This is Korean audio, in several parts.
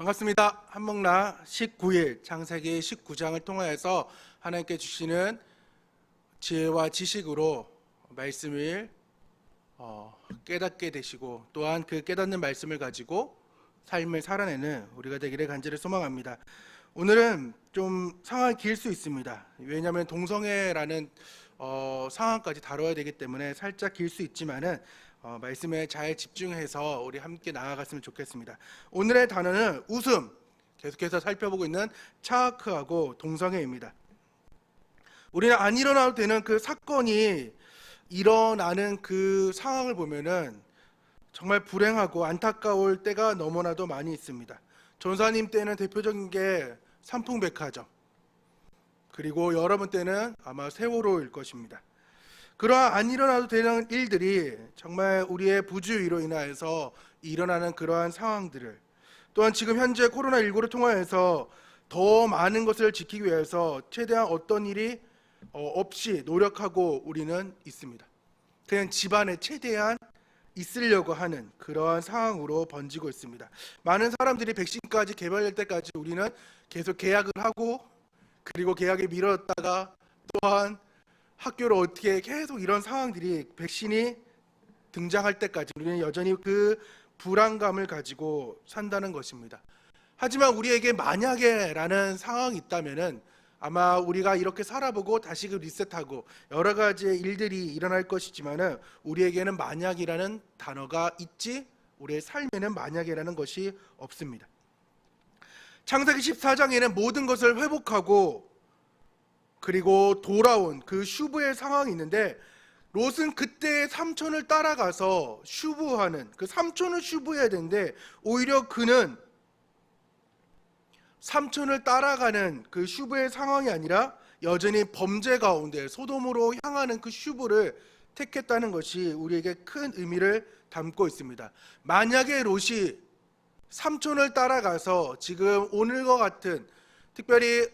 반갑습니다. 한목나 19일 창세기 19장을 통하여서 하나님께 주시는 지혜와 지식으로 말씀을 어, 깨닫게 되시고 또한 그 깨닫는 말씀을 가지고 삶을 살아내는 우리가 되기를 간절히 소망합니다. 오늘은 좀 상황이 길 수 있습니다. 왜냐하면 동성애라는 어, 상황까지 다뤄야 되기 때문에 살짝 길 수 있지만은 어, 말씀에 잘 집중해서 우리 함께 나아갔으면 좋겠습니다. 오늘의 단어는 웃음. 계속해서 살펴보고 있는 차크하고 동성애입니다. 우리는 안 일어나도 되는 그 사건이 일어나는 그 상황을 보면은 정말 불행하고 안타까울 때가 너무나도 많이 있습니다. 전사님 때는 대표적인 게 삼풍백화점. 그리고 여러분 때는 아마 세월호일 것입니다. 그러한 안 일어나도 되는 일들이 정말 우리의 부주의로 인하여서 일어나는 그러한 상황들을 또한 지금 현재 코로나19를 통하여서 더 많은 것을 지키기 위해서 최대한 어떤 일이 어, 없이 노력하고 우리는 있습니다. 그냥 집안에 최대한 있으려고 하는 그러한 상황으로 번지고 있습니다. 많은 사람들이 백신까지 개발될 때까지 우리는 계속 계약을 하고 그리고 계약이 미뤘다가 또한 학교를 어떻게 계속 이런 상황들이 백신이 등장할 때까지 우리는 여전히 그 불안감을 가지고 산다는 것입니다. 하지만 우리에게 만약에라는 상황이 있다면은 아마 우리가 이렇게 살아보고 다시 그 리셋하고 여러 가지의 일들이 일어날 것이지만은 우리에게는 만약이라는 단어가 있지 우리의 삶에는 만약이라는 것이 없습니다. 창세기 14장에는 모든 것을 회복하고 그리고 돌아온 그 슈브의 상황이 있는데 롯은 그때 삼촌을 따라가서 슈브하는 그 삼촌을 슈브해야 되는데 오히려 그는 삼촌을 따라가는 그 슈브의 상황이 아니라 여전히 범죄 가운데 소돔으로 향하는 그 슈브를 택했다는 것이 우리에게 큰 의미를 담고 있습니다. 만약에 롯이 삼촌을 따라가서 지금 오늘과 같은 특별히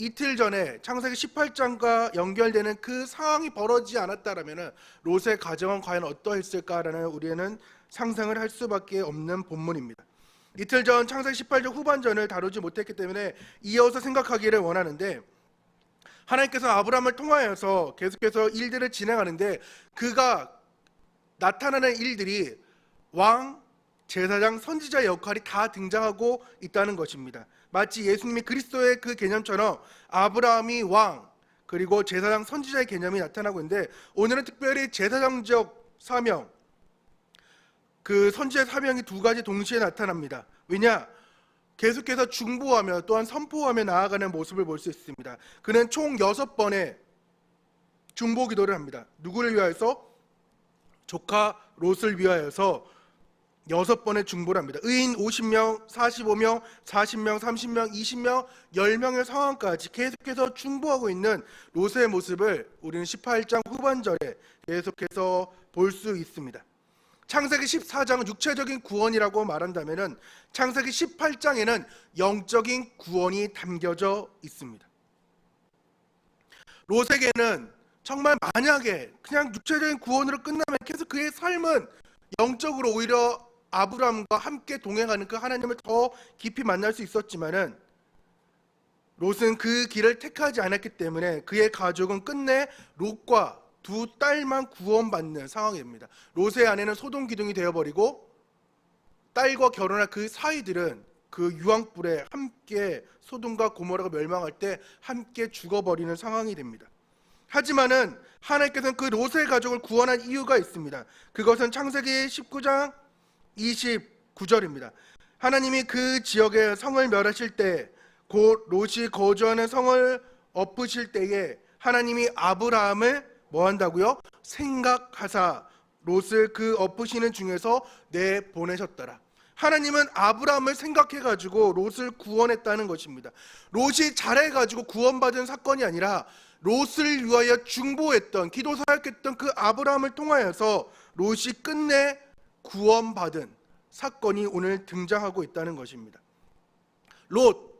이틀 전에 창세기 18장과 연결되는 그 상황이 벌어지지 않았다라면 롯의 가정은 과연 어떠했을까라는 우리는 상상을 할 수밖에 없는 본문입니다. 이틀 전 창세기 18장 후반전을 다루지 못했기 때문에 이어서 생각하기를 원하는데 하나님께서 아브라함을 통하여서 계속해서 일들을 진행하는데 그가 나타나는 일들이 왕, 제사장, 선지자 역할이 다 등장하고 있다는 것입니다. 마치 예수님이 그리스도의 그 개념처럼 아브라함이 왕 그리고 제사장 선지자의 개념이 나타나고 있는데 오늘은 특별히 제사장적 사명 그 선지자의 사명이 두 가지 동시에 나타납니다. 왜냐? 계속해서 중보하며 또한 선포하며 나아가는 모습을 볼 수 있습니다. 그는 총 여섯 번의 중보 기도를 합니다. 누구를 위하여서? 조카 롯을 위하여서 여섯 번의 중보를 합니다. 의인 50명, 45명, 40명, 30명, 20명, 10명의 상황까지 계속해서 중보하고 있는 롯의 모습을 우리는 18장 후반절에 계속해서 볼 수 있습니다. 창세기 14장은 육체적인 구원이라고 말한다면은 창세기 18장에는 영적인 구원이 담겨져 있습니다. 롯에게는 정말 만약에 그냥 육체적인 구원으로 끝나면 계속 그의 삶은 영적으로 오히려 아브라함과 함께 동행하는 그 하나님을 더 깊이 만날 수 있었지만은 롯은 그 길을 택하지 않았기 때문에 그의 가족은 끝내 롯과 두 딸만 구원받는 상황입니다. 롯의 아내는 소동 기둥이 되어버리고 딸과 결혼할 그 사이들은 그 유황불에 함께 소돔과 고모라가 멸망할 때 함께 죽어버리는 상황이 됩니다. 하지만은 하나님께서는 그 롯의 가족을 구원한 이유가 있습니다. 그것은 창세기 19장 29절입니다. 하나님이 그 지역의 성을 멸하실 때, 곧 롯이 거주하는 성을 엎으실 때에 하나님이 아브라함을 뭐 한다고요? 생각하사 롯을 그 엎으시는 중에서 내 보내셨더라. 하나님은 아브라함을 생각해 가지고 롯을 구원했다는 것입니다. 롯이 잘해 가지고 구원받은 사건이 아니라 롯을 위하여 중보했던 기도 사역했던 그 아브라함을 통하여서 롯이 끝내 구원받은 사건이 오늘 등장하고 있다는 것입니다. 롯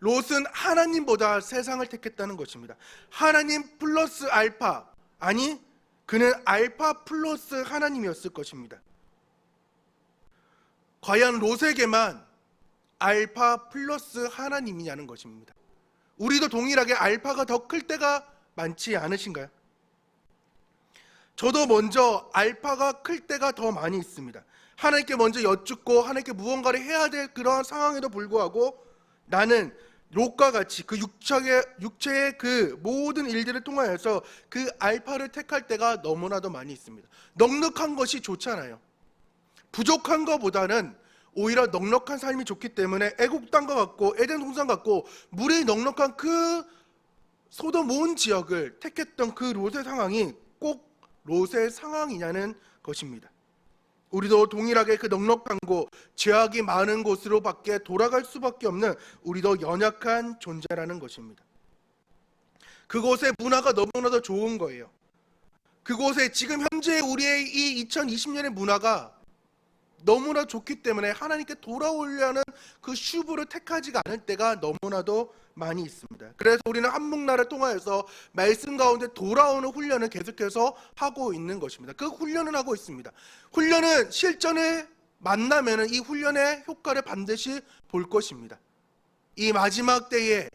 롯은 하나님보다 세상을 택했다는 것입니다. 하나님 플러스 알파 아니 그는 알파 플러스 하나님이었을 것입니다. 과연 롯에게만 알파 플러스 하나님이냐는 것입니다. 우리도 동일하게 알파가 더 클 때가 많지 않으신가요? 저도 먼저 알파가 클 때가 더 많이 있습니다. 하나님께 먼저 여쭙고 하나님께 무언가를 해야 될 그러한 상황에도 불구하고 나는 롯과 같이 그 육체의 육체의 그 모든 일들을 통하여서 그 알파를 택할 때가 너무나도 많이 있습니다. 넉넉한 것이 좋잖아요. 부족한 것보다는 오히려 넉넉한 삶이 좋기 때문에 애국 땅과 같고 에덴 동산 같고 물이 넉넉한 그 소돔 온 지역을 택했던 그 롯의 상황이 꼭 롯의 상황이냐는 것입니다. 우리도 동일하게 그 넉넉한 곳, 죄악이 많은 곳으로 밖에 돌아갈 수밖에 없는 우리도 연약한 존재라는 것입니다. 그곳의 문화가 너무나도 좋은 거예요. 그곳에 지금 현재 우리의 이 2020년의 문화가 너무나 좋기 때문에 하나님께 돌아오려는 그 슈브를 택하지가 않을 때가 너무나도 많이 있습니다. 그래서 우리는 한문나를 통하여서 말씀 가운데 돌아오는 훈련을 계속해서 하고 있는 것입니다. 그 훈련을 하고 있습니다. 훈련은 실전을 만나면은 이 훈련의 효과를 반드시 볼 것입니다. 이 마지막 때에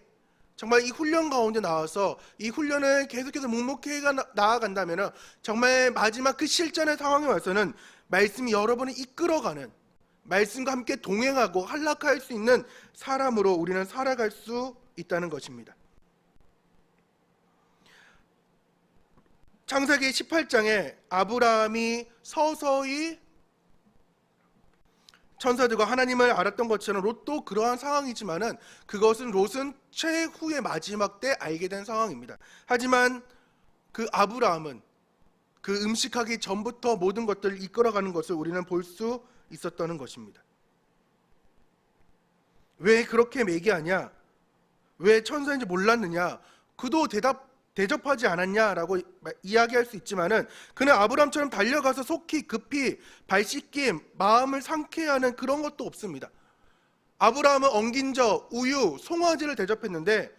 정말 이 훈련 가운데 나와서 이 훈련을 계속해서 묵묵히 가- 나아간다면은 정말 마지막 그 실전의 상황에 와서는 말씀이 여러분을 이끌어가는 말씀과 함께 동행하고 한락할 수 있는 사람으로 우리는 살아갈 수 있다는 것입니다. 창세기 18장에 아브라함이 서서히 천사들과 하나님을 알았던 것처럼 롯도 그러한 상황이지만은 그것은 롯은 최후의 마지막 때 알게 된 상황입니다. 하지만 그 아브라함은 그 음식하기 전부터 모든 것들을 이끌어가는 것을 우리는 볼 수 있었다는 것입니다. 왜 그렇게 매기하냐? 왜 천사인지 몰랐느냐? 그도 대답 대접하지 않았냐라고 마- 이야기할 수 있지만은 그는 아브람처럼 달려가서 속히 급히 발 씻김, 마음을 상쾌하는 그런 것도 없습니다. 아브라함은 엉긴 저, 우유, 송아지를 대접했는데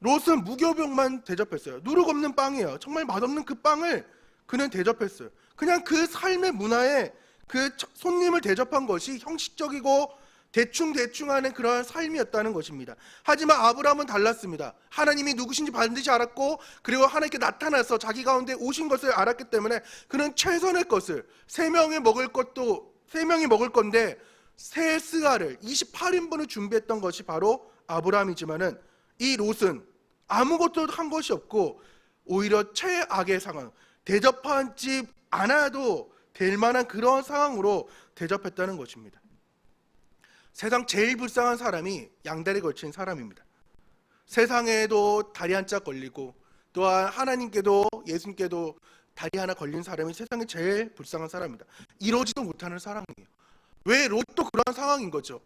롯은 무교병만 대접했어요. 누룩 없는 빵이에요. 정말 맛없는 그 빵을 그는 대접했어요. 그냥 그 삶의 문화에 그 처- 손님을 대접한 것이 형식적이고 대충 대충 하는 그러한 삶이었다는 것입니다. 하지만 아브라함은 달랐습니다. 하나님이 누구신지 반드시 알았고 그리고 하나님께 나타나서 자기 가운데 오신 것을 알았기 때문에 그는 최선의 것을 세 명이 먹을 것도 세 명이 먹을 건데 세 스가를 28인분을 준비했던 것이 바로 아브라함이지만은 이 롯은 아무것도 한 것이 없고 오히려 최악의 상황, 대접하지 않아도 될 만한 그런 상황으로 대접했다는 것입니다. 세상 제일 불쌍한 사람이 양다리 걸친 사람입니다. 세상에도 다리 한 짝 걸리고 또한 하나님께도 예수님께도 다리 하나 걸린 사람이 세상에 제일 불쌍한 사람입니다. 이러지도 못하는 사람이에요. 왜 롯도 그런 상황인 거죠.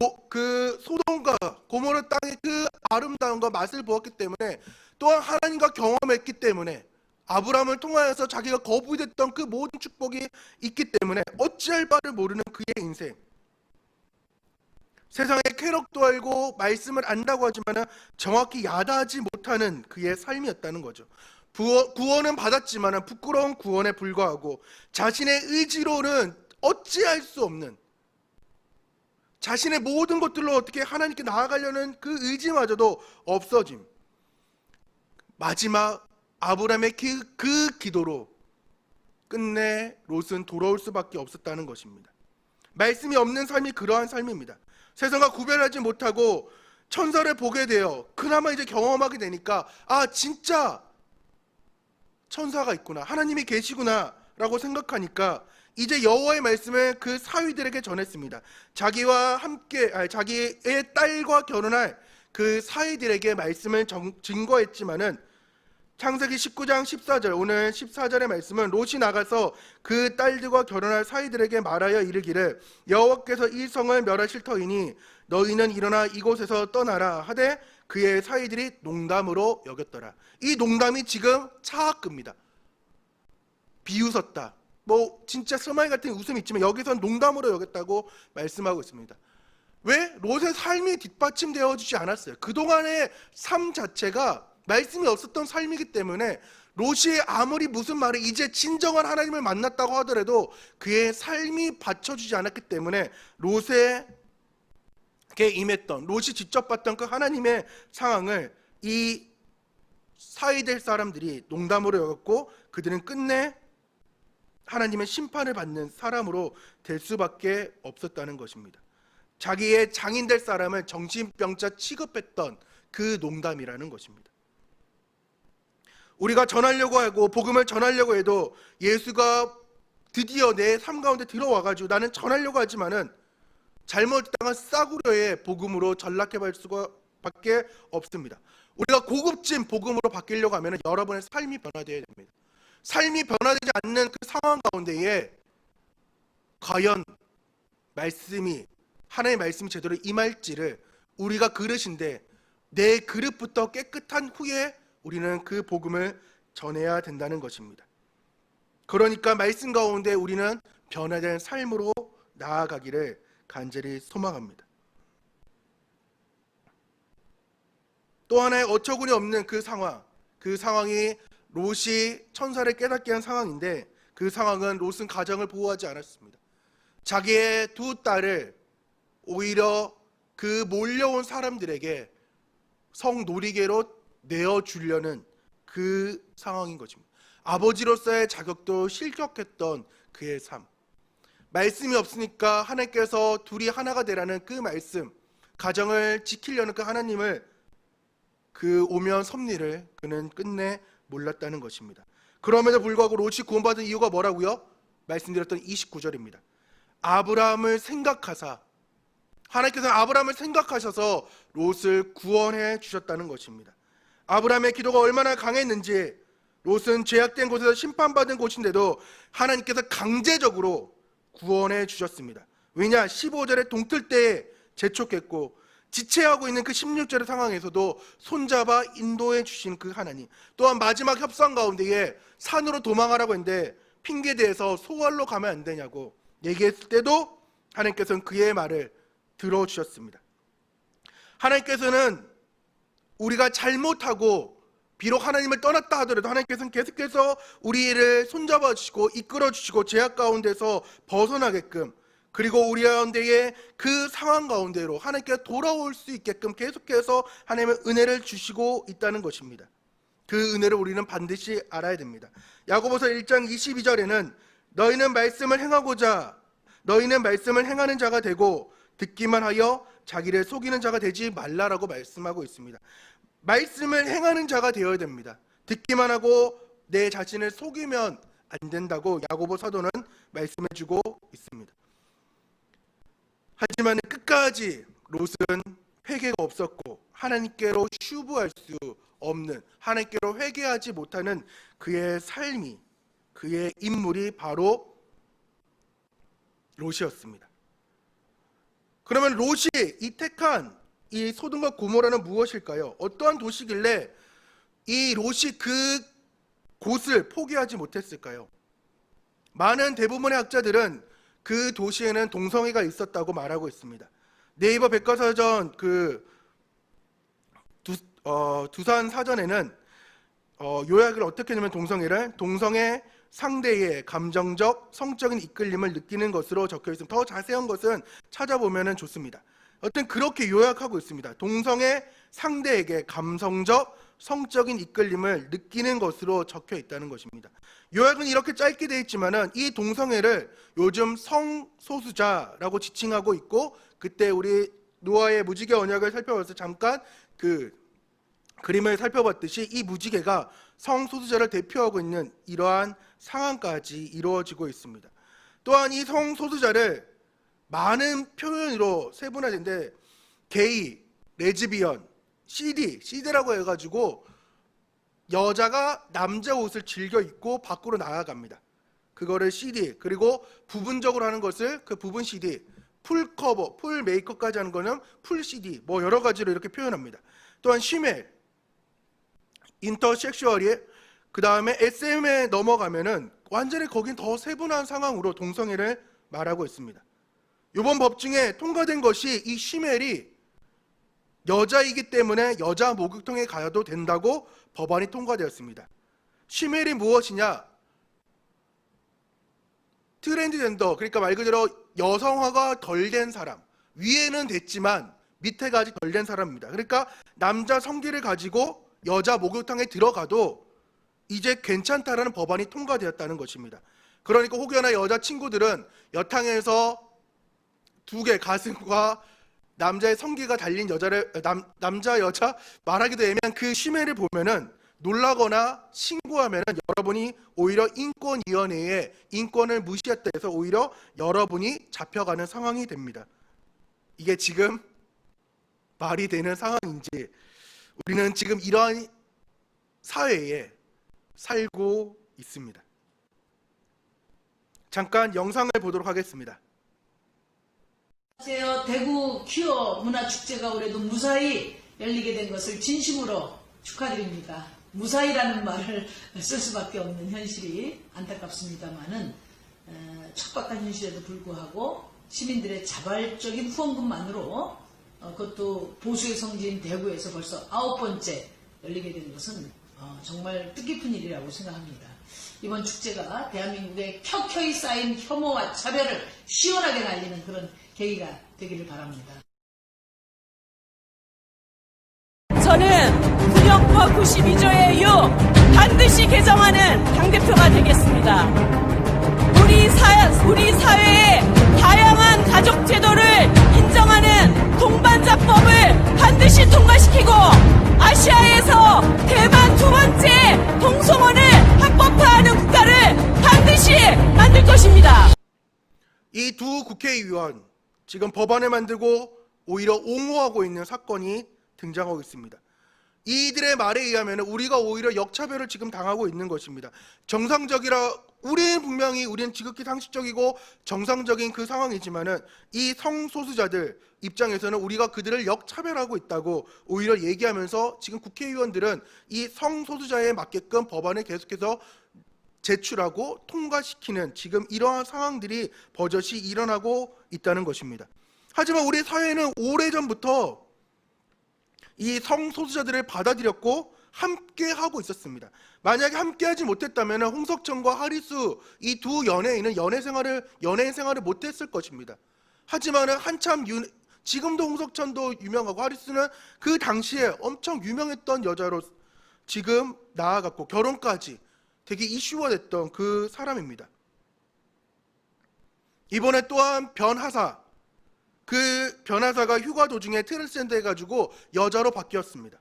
롯, 그 소돔과 고모라 땅의 그 아름다움과 맛을 보았기 때문에 또한 하나님과 경험했기 때문에 아브라함을 통하여서 자기가 거부됐던 그 모든 축복이 있기 때문에 어찌할 바를 모르는 그의 인생. 세상의 쾌락도 알고 말씀을 안다고 하지만 정확히 야다하지 못하는 그의 삶이었다는 거죠. 구원은 받았지만 부끄러운 구원에 불과하고 자신의 의지로는 어찌할 수 없는 자신의 모든 것들로 어떻게 하나님께 나아가려는 그 의지마저도 없어짐. 마지막 아브라함의 그, 그 기도로 끝내 롯은 돌아올 수밖에 없었다는 것입니다. 말씀이 없는 삶이 그러한 삶입니다. 세상과 구별하지 못하고 천사를 보게 되어 그나마 이제 경험하게 되니까 아 진짜 천사가 있구나 하나님이 계시구나라고 생각하니까 이제 여호와의 말씀을 그 사위들에게 전했습니다. 자기와 함께 아니, 자기의 딸과 결혼할 그 사위들에게 말씀을 정- 증거했지만은 창세기 19장 14절 오늘 14절의 말씀은 롯이 나가서 그 딸들과 결혼할 사이들에게 말하여 이르기를 여호와께서 이 성을 멸하실 터이니 너희는 일어나 이곳에서 떠나라 하되 그의 사이들이 농담으로 여겼더라. 이 농담이 지금 차악급니다. 비웃었다. 뭐 진짜 스마일 같은 웃음이 있지만 여기선 농담으로 여겼다고 말씀하고 있습니다. 왜 롯의 삶이 뒷받침되어 주지 않았어요. 그동안의 삶 자체가 말씀이 없었던 삶이기 때문에 롯이 아무리 무슨 말을 이제 진정한 하나님을 만났다고 하더라도 그의 삶이 받쳐주지 않았기 때문에 롯의 임했던 롯이 직접 봤던 그 하나님의 상황을 이 사이될 사람들이 농담으로 여겼고 그들은 끝내 하나님의 심판을 받는 사람으로 될 수밖에 없었다는 것입니다. 자기의 장인 될 사람을 정신병자 취급했던 그 농담이라는 것입니다. 우리가 전하려고 하고 복음을 전하려고 해도 예수가 드디어 내 삶 가운데 들어와 가지고 나는 전하려고 하지만은 잘못 당한 싸구려의 복음으로 전락해 볼 수가 밖에 없습니다. 우리가 고급진 복음으로 바뀌려고 하면 여러분의 삶이 변화되어야 됩니다. 삶이 변화되지 않는 그 상황 가운데에 과연 말씀이 하나님의 말씀이 제대로 임할지를 우리가 그릇인데 내 그릇부터 깨끗한 후에 우리는 그 복음을 전해야 된다는 것입니다. 그러니까 말씀 가운데 우리는 변화된 삶으로 나아가기를 간절히 소망합니다. 또 하나의 어처구니 없는 그 상황, 그 상황이 롯이 천사를 깨닫게 한 상황인데 그 상황은 롯은 가정을 보호하지 않았습니다. 자기의 두 딸을 오히려 그 몰려온 사람들에게 성놀이개로 내어 주려는 그 상황인 것입니다. 아버지로서의 자격도 실격했던 그의 삶. 말씀이 없으니까 하나님께서 둘이 하나가 되라는 그 말씀, 가정을 지키려는 그 하나님을 그 오면 섭리를 그는 끝내 몰랐다는 것입니다. 그럼에도 불구하고 롯이 구원받은 이유가 뭐라고요? 말씀드렸던 29절입니다. 아브라함을 생각하사 하나님께서 아브라함을 생각하셔서 롯을 구원해 주셨다는 것입니다. 아브라함의 기도가 얼마나 강했는지 롯은 죄악된 곳에서 심판받은 곳인데도 하나님께서 강제적으로 구원해 주셨습니다. 왜냐? 15절에 동틀 때에 재촉했고 지체하고 있는 그 16절의 상황에서도 손잡아 인도해 주신 그 하나님. 또한 마지막 협상 가운데에 산으로 도망하라고 했는데 핑계 대서 소월로 가면 안 되냐고 얘기했을 때도 하나님께서는 그의 말을 들어 주셨습니다. 하나님께서는 우리가 잘못하고 비록 하나님을 떠났다 하더라도 하나님께서는 계속해서 우리를 손잡아 주시고 이끌어 주시고 제약 가운데서 벗어나게끔 그리고 우리 가운데에 그 상황 가운데로 하나님께 돌아올 수 있게끔 계속해서 하나님의 은혜를 주시고 있다는 것입니다. 그 은혜를 우리는 반드시 알아야 됩니다. 야고보서 1장 22절에는 너희는 말씀을 행하고자 너희는 말씀을 행하는 자가 되고 듣기만 하여 자기를 속이는 자가 되지 말라라고 말씀하고 있습니다. 말씀을 행하는 자가 되어야 됩니다. 듣기만 하고 내 자신을 속이면 안 된다고 야고보 사도는 말씀해 주고 있습니다. 하지만 끝까지 롯은 회개가 없었고 하나님께로 슈브할 수 없는 하나님께로 회개하지 못하는 그의 삶이 그의 인물이 바로 롯이었습니다. 그러면 롯이 이 택한 이 소돔과 고모라는 무엇일까요? 어떠한 도시길래 이 롯이 그 곳을 포기하지 못했을까요? 많은 대부분의 학자들은 그 도시에는 동성애가 있었다고 말하고 있습니다. 네이버 백과사전 그 두, 어, 두산 사전에는 어, 요약을 어떻게 하냐면 동성애를 동성애 상대의 감정적 성적인 이끌림을 느끼는 것으로 적혀 있습니다. 더 자세한 것은 찾아보면 좋습니다. 어떤 그렇게 요약하고 있습니다. 동성애 상대에게 감성적 성적인 이끌림을 느끼는 것으로 적혀 있다는 것입니다. 요약은 이렇게 짧게 되어 있지만은 이 동성애를 요즘 성소수자라고 지칭하고 있고 그때 우리 노아의 무지개 언약을 살펴봐서 잠깐 그 그림을 살펴봤듯이 이 무지개가 성소수자를 대표하고 있는 이러한 상황까지 이루어지고 있습니다. 또한 이 성소수자를 많은 표현으로 세분화된데 게이, 레즈비언, CD, CD라고 해가지고 여자가 남자 옷을 즐겨 입고 밖으로 나아갑니다. 그거를 CD 그리고 부분적으로 하는 것을 그 부분 CD, 풀 커버, 풀 메이크업까지 하는 거는 풀 CD 뭐 여러 가지로 이렇게 표현합니다. 또한 쉬멜, 인터섹슈얼이 그 다음에 SM에 넘어가면은 완전히 거긴 더 세분한 상황으로 동성애를 말하고 있습니다. 이번 법 중에 통과된 것이 이 쉬멜이 여자이기 때문에 여자 목욕통에 가도 된다고 법안이 통과되었습니다. 쉬멜이 무엇이냐? 트랜스젠더 그러니까 말 그대로 여성화가 덜 된 사람 위에는 됐지만 아직 덜된 사람입니다. 그러니까 남자 성기를 가지고 여자 목욕탕에 들어가도 이제 괜찮다라는 법안이 통과되었다는 것입니다. 그러니까 혹여나 여자 친구들은 여탕에서 두 개 가슴과 남자의 성기가 달린 여자를 남, 남자 여자 말하기도 애매한 그 심해를 보면은 놀라거나 신고하면은 여러분이 오히려 인권위원회에 인권을 무시했다 해서 오히려 여러분이 잡혀가는 상황이 됩니다. 이게 지금 말이 되는 상황인지 우리는 지금 이러한 사회에 살고 있습니다. 잠깐 영상을 보도록 하겠습니다. 안녕하세요. 대구 퀴어 문화축제가 올해도 무사히 열리게 된 것을 진심으로 축하드립니다. 무사히라는 말을 쓸 수밖에 없는 현실이 안타깝습니다만은 어, 척박한 현실에도 불구하고 시민들의 자발적인 후원금만으로 어, 그것도 보수의 성지인 대구에서 벌써 아홉 번째 열리게 된 것은 어, 정말 뜻깊은 일이라고 생각합니다. 이번 축제가 대한민국의 켜켜이 쌓인 혐오와 차별을 시원하게 날리는 그런 계기가 되기를 바랍니다. 저는 군영법 92조의 6 반드시 개정하는 당대표가 되겠습니다. 우리 사, 우리 사회의 다양한 가족 제도를 인정하는 동반자법을 반드시 통과시키고 아시아에서 대만 두 번째 동성혼을 합법화하는 국가를 반드시 만들 것입니다. 이 두 국회의원 지금 법안을 만들고 오히려 옹호하고 있는 사건이 등장하고 있습니다. 이들의 말에 의하면 우리가 오히려 역차별을 지금 당하고 있는 것입니다. 정상적이라 우리는 분명히 우리는 지극히 상식적이고 정상적인 그 상황이지만은 이 성소수자들 입장에서는 우리가 그들을 역차별하고 있다고 오히려 얘기하면서 지금 국회의원들은 이 성소수자에 맞게끔 법안을 계속해서 제출하고 통과시키는 지금 이러한 상황들이 버젓이 일어나고 있다는 것입니다. 하지만 우리 사회는 오래전부터 이 성소수자들을 받아들였고 함께 하고 있었습니다. 만약에 함께 하지 못했다면 홍석천과 하리수 이 두 연예인은 연애 생활을 연예인 생활을 못 했을 것입니다. 하지만은 한참 유, 지금도 홍석천도 유명하고 하리수는 그 당시에 엄청 유명했던 여자로 지금 나아갔고 결혼까지 되게 이슈화 됐던 그 사람입니다. 이번에 또한 변하사 그 변하사가 휴가 도중에 트랜스젠더 해가지고 여자로 바뀌었습니다.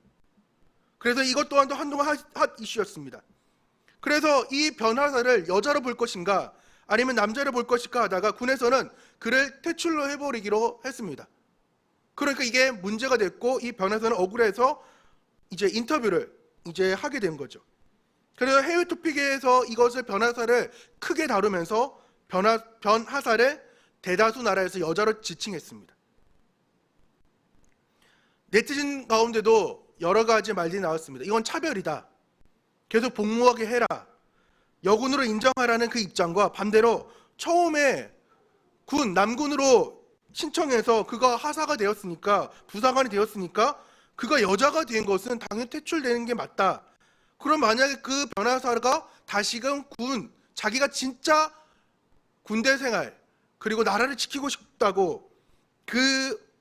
그래서 이것 또한도 한동안 핫, 핫 이슈였습니다. 그래서 이 변하사를 여자로 볼 것인가 아니면 남자로 볼 것인가 하다가 군에서는 그를 퇴출로 해버리기로 했습니다. 그러니까 이게 문제가 됐고 이 변하사는 억울해서 이제 인터뷰를 이제 하게 된 거죠. 그래서 해외 토픽에서 이것을 변하사를 크게 다루면서 변하, 변하사를 대다수 나라에서 여자로 지칭했습니다. 네티즌 가운데도 여러 가지 말들이 나왔습니다. 이건 차별이다. 계속 복무하게 해라. 여군으로 인정하라는 그 입장과 반대로 처음에 군 남군으로 신청해서 그가 하사가 되었으니까 부사관이 되었으니까 그가 여자가 된 것은 당연히 퇴출되는 게 맞다. 그럼 만약에 그 변호사가 다시금 군 자기가 진짜 군대 생활 그리고 나라를 지키고 싶다고 그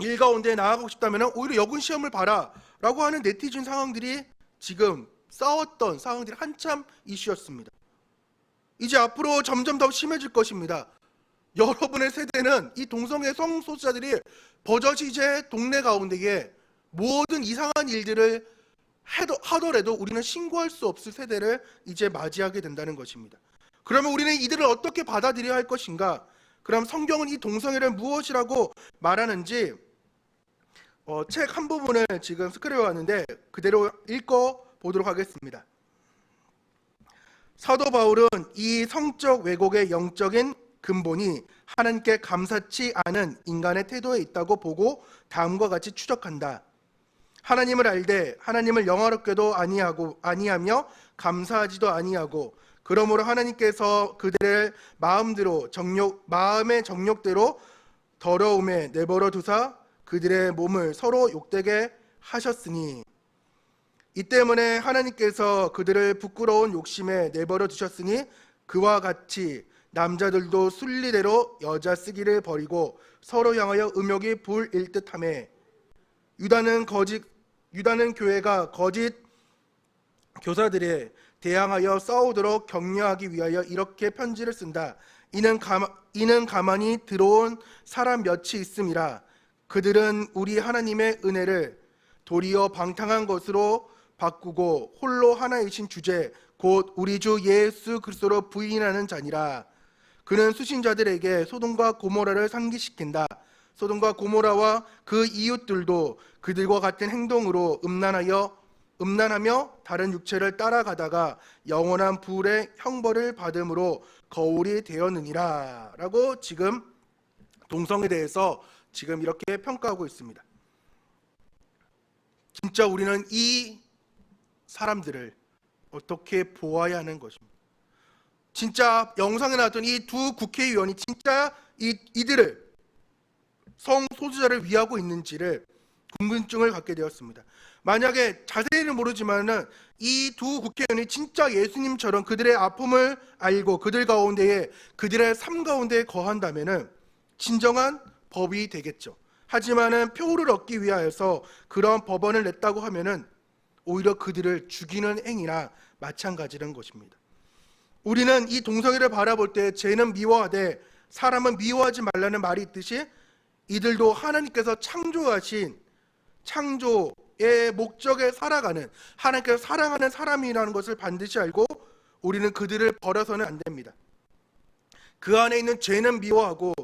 일 가운데 나아가고 싶다면 오히려 여군 시험을 봐라라고 하는 네티즌 상황들이 지금 싸웠던 상황들이 한참 이슈였습니다. 이제 앞으로 점점 더 심해질 것입니다. 여러분의 세대는 이 동성애 성소수자들이 버젓이 이제 동네 가운데에 모든 이상한 일들을 하더라도 우리는 신고할 수 없을 세대를 이제 맞이하게 된다는 것입니다. 그러면 우리는 이들을 어떻게 받아들여야 할 것인가? 그럼 성경은 이 동성애를 무엇이라고 말하는지 어, 책 한 부분을 지금 스크랩해 왔는데 그대로 읽어 보도록 하겠습니다. 사도 바울은 이 성적 왜곡의 영적인 근본이 하나님께 감사치 않은 인간의 태도에 있다고 보고 다음과 같이 추적한다. 하나님을 알되 하나님을 영화롭게도 아니하고 아니하며 감사하지도 아니하고 그러므로 하나님께서 그들의 마음대로 정욕 마음의 정욕대로 더러움에 내버려 두사 그들의 몸을 서로 욕되게 하셨으니 이 때문에 하나님께서 그들을 부끄러운 욕심에 내버려 두셨으니 그와 같이 남자들도 순리대로 여자 쓰기를 버리고 서로 향하여 음욕이 불일 듯함에 유다는 거짓 유다는 교회가 거짓 교사들에 대항하여 싸우도록 격려하기 위하여 이렇게 편지를 쓴다. 이는 가마, 이는 가만히 들어온 사람 몇이 있음이라. 그들은 우리 하나님의 은혜를 도리어 방탕한 것으로 바꾸고 홀로 하나이신 주제 곧 우리 주 예수 그리스도로 부인하는 자니라. 그는 수신자들에게 소돔과 고모라를 상기시킨다. 소돔과 고모라와 그 이웃들도 그들과 같은 행동으로 음란하여 음란하며 다른 육체를 따라가다가 영원한 불의 형벌을 받음으로 거울이 되었느니라라고 지금 동성에 대해서 지금 이렇게 평가하고 있습니다. 진짜 우리는 이 사람들을 어떻게 보아야 하는 것입니다. 진짜 영상에 나왔던 이 두 국회의원이 진짜 이, 이들을 성소수자를 위하고 있는지를 궁금증을 갖게 되었습니다. 만약에 자세히는 모르지만은 이 두 국회의원이 진짜 예수님처럼 그들의 아픔을 알고 그들 가운데에 그들의 삶 가운데에 거한다면은 진정한 법이 되겠죠. 하지만은 표를 얻기 위하여서 그런 법원을 냈다고 하면은 오히려 그들을 죽이는 행위나 마찬가지라는 것입니다. 우리는 이 동성애를 바라볼 때 죄는 미워하되 사람은 미워하지 말라는 말이 있듯이 이들도 하나님께서 창조하신 창조의 목적에 살아가는 하나님께서 사랑하는 사람이라는 것을 반드시 알고 우리는 그들을 버려서는 안 됩니다. 그 안에 있는 죄는 미워하고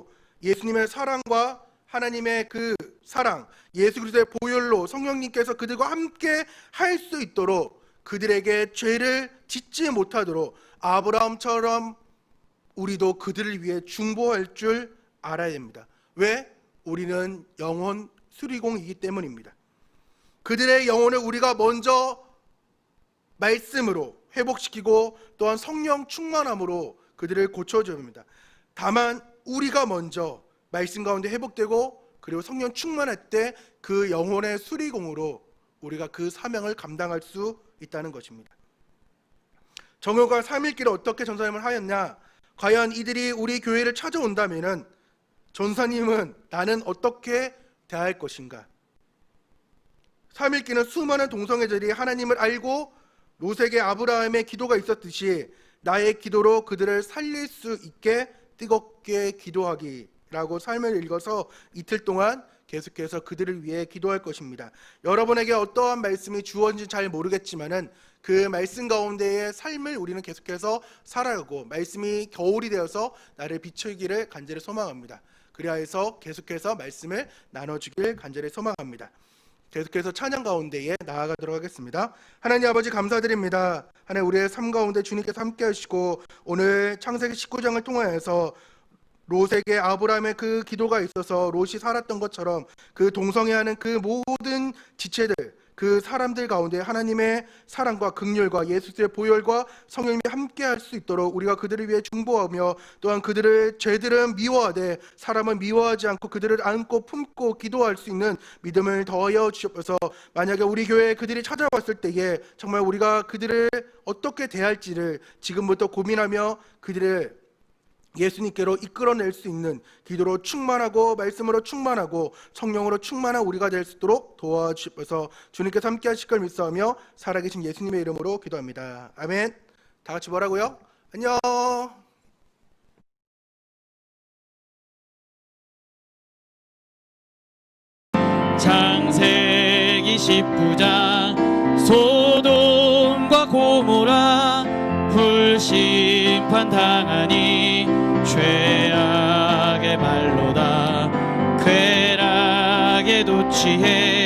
예수님의 사랑과 하나님의 그 사랑, 예수 그리스도의 보혈로 성령님께서 그들과 함께 할 수 있도록 그들에게 죄를 짓지 못하도록 아브라함처럼 우리도 그들을 위해 중보할 줄 알아야 됩니다. 왜? 우리는 영혼 수리공이기 때문입니다. 그들의 영혼을 우리가 먼저 말씀으로 회복시키고 또한 성령 충만함으로 그들을 고쳐줍니다. 다만 우리가 먼저 말씀 가운데 회복되고 그리고 성령 충만할 때 그 영혼의 수리공으로 우리가 그 사명을 감당할 수 있다는 것입니다. 정효가 3일길을 어떻게 전사님을 하였냐? 과연 이들이 우리 교회를 찾아온다면은 전사님은 나는 어떻게 대할 것인가? 3일기는 수많은 동성애들이 하나님을 알고 로색의 아브라함의 기도가 있었듯이 나의 기도로 그들을 살릴 수 있게 뜨겁게 기도하기라고 삶을 읽어서 이틀 동안 계속해서 그들을 위해 기도할 것입니다. 여러분에게 어떠한 말씀이 주어진지 잘 모르겠지만은 그 말씀 가운데의 삶을 우리는 계속해서 살아가고 말씀이 겨울이 되어서 나를 비추기를 간절히 소망합니다. 그리하여서 계속해서 말씀을 나눠주길 간절히 소망합니다. 계속해서 찬양 가운데에 나아가도록 하겠습니다. 하나님 아버지 감사드립니다. 하나님 우리의 삶 가운데 주님께서 함께 하시고 오늘 창세기 19장을 통하여서 롯에게 아브라함의 그 기도가 있어서 롯이 살았던 것처럼 그 동성애하는 그 모든 지체들 그 사람들 가운데 하나님의 사랑과 극렬과 예수의 보혈과 성령님이 함께 할 수 있도록 우리가 그들을 위해 중보하며 또한 그들을 죄들은 미워하되 사람은 미워하지 않고 그들을 안고 품고 기도할 수 있는 믿음을 더하여 주옵소서. 만약에 우리 교회에 그들이 찾아왔을 때에 정말 우리가 그들을 어떻게 대할지를 지금부터 고민하며 그들을 예수님께로 이끌어낼 수 있는 기도로 충만하고 말씀으로 충만하고 성령으로 충만한 우리가 될 수 있도록 도와주셔서 주님께서 함께 하실 걸 믿사오며 살아계신 예수님의 이름으로 기도합니다. 아멘. 다 같이 뭐라고요? 안녕. 창세기 19장 심판 당하니 죄악의 말로다. 쾌락에 도 취해